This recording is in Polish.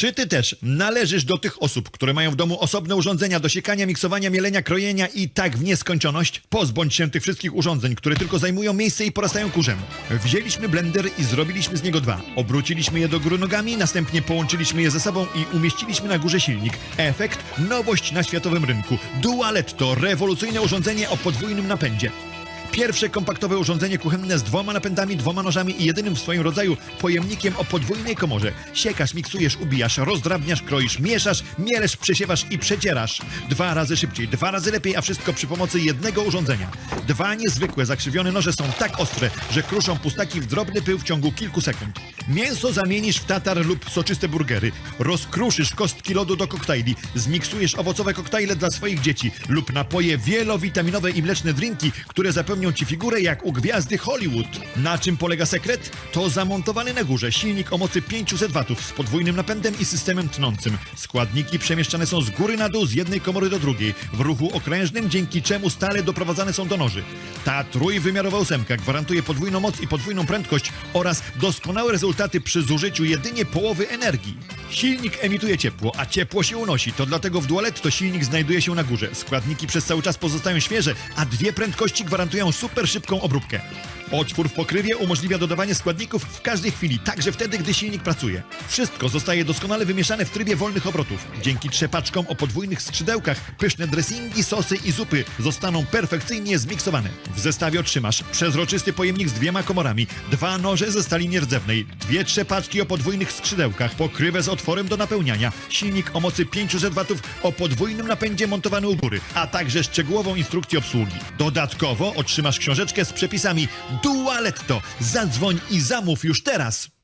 Czy ty też należysz do tych osób, które mają w domu osobne urządzenia do siekania, miksowania, mielenia, krojenia i tak w nieskończoność? Pozbądź się tych wszystkich urządzeń, które tylko zajmują miejsce i porastają kurzem. Wzięliśmy blender i zrobiliśmy z niego dwa. Obróciliśmy je do góry nogami, następnie połączyliśmy je ze sobą i umieściliśmy na górze silnik. Efekt nowość na światowym rynku. Dualetto, rewolucyjne urządzenie o podwójnym napędzie. Pierwsze kompaktowe urządzenie kuchenne z dwoma napędami, dwoma nożami i jedynym w swoim rodzaju pojemnikiem o podwójnej komorze. Siekasz, miksujesz, ubijasz, rozdrabniasz, kroisz, mieszasz, mielesz, przesiewasz i przecierasz. Dwa razy szybciej, dwa razy lepiej, a wszystko przy pomocy jednego urządzenia. Dwa niezwykłe, zakrzywione noże są tak ostre, że kruszą pustaki w drobny pył w ciągu kilku sekund. Mięso zamienisz w tatar lub soczyste burgery. Rozkruszysz kostki lodu do koktajli. Zmiksujesz owocowe koktajle dla swoich dzieci lub napoje wielowitaminowe i mleczne drinki, które zapewnią ci figurę jak u gwiazdy Hollywood. Na czym polega sekret? To zamontowany na górze silnik o mocy 500 watów z podwójnym napędem i systemem tnącym. Składniki przemieszczane są z góry na dół, z jednej komory do drugiej, w ruchu okrężnym, dzięki czemu stale doprowadzane są do noży. Ta trójwymiarowa ósemka gwarantuje podwójną moc i podwójną prędkość oraz doskonałe przy zużyciu jedynie połowy energii. Silnik emituje ciepło, a ciepło się unosi. To dlatego w Dualetto silnik znajduje się na górze. Składniki przez cały czas pozostają świeże, a dwie prędkości gwarantują super szybką obróbkę. Otwór w pokrywie umożliwia dodawanie składników w każdej chwili, także wtedy, gdy silnik pracuje. Wszystko zostaje doskonale wymieszane w trybie wolnych obrotów. Dzięki trzepaczkom o podwójnych skrzydełkach pyszne dressingi, sosy i zupy zostaną perfekcyjnie zmiksowane. W zestawie otrzymasz przezroczysty pojemnik z dwiema komorami, dwa noże ze stali nierdzewnej, dwie trzepaczki o podwójnych skrzydełkach, pokrywę z otworem do napełniania, silnik o mocy 500 watów o podwójnym napędzie montowany u góry, a także szczegółową instrukcję obsługi. Dodatkowo otrzymasz książeczkę z przepisami Dualetto. Zadzwoń i zamów już teraz!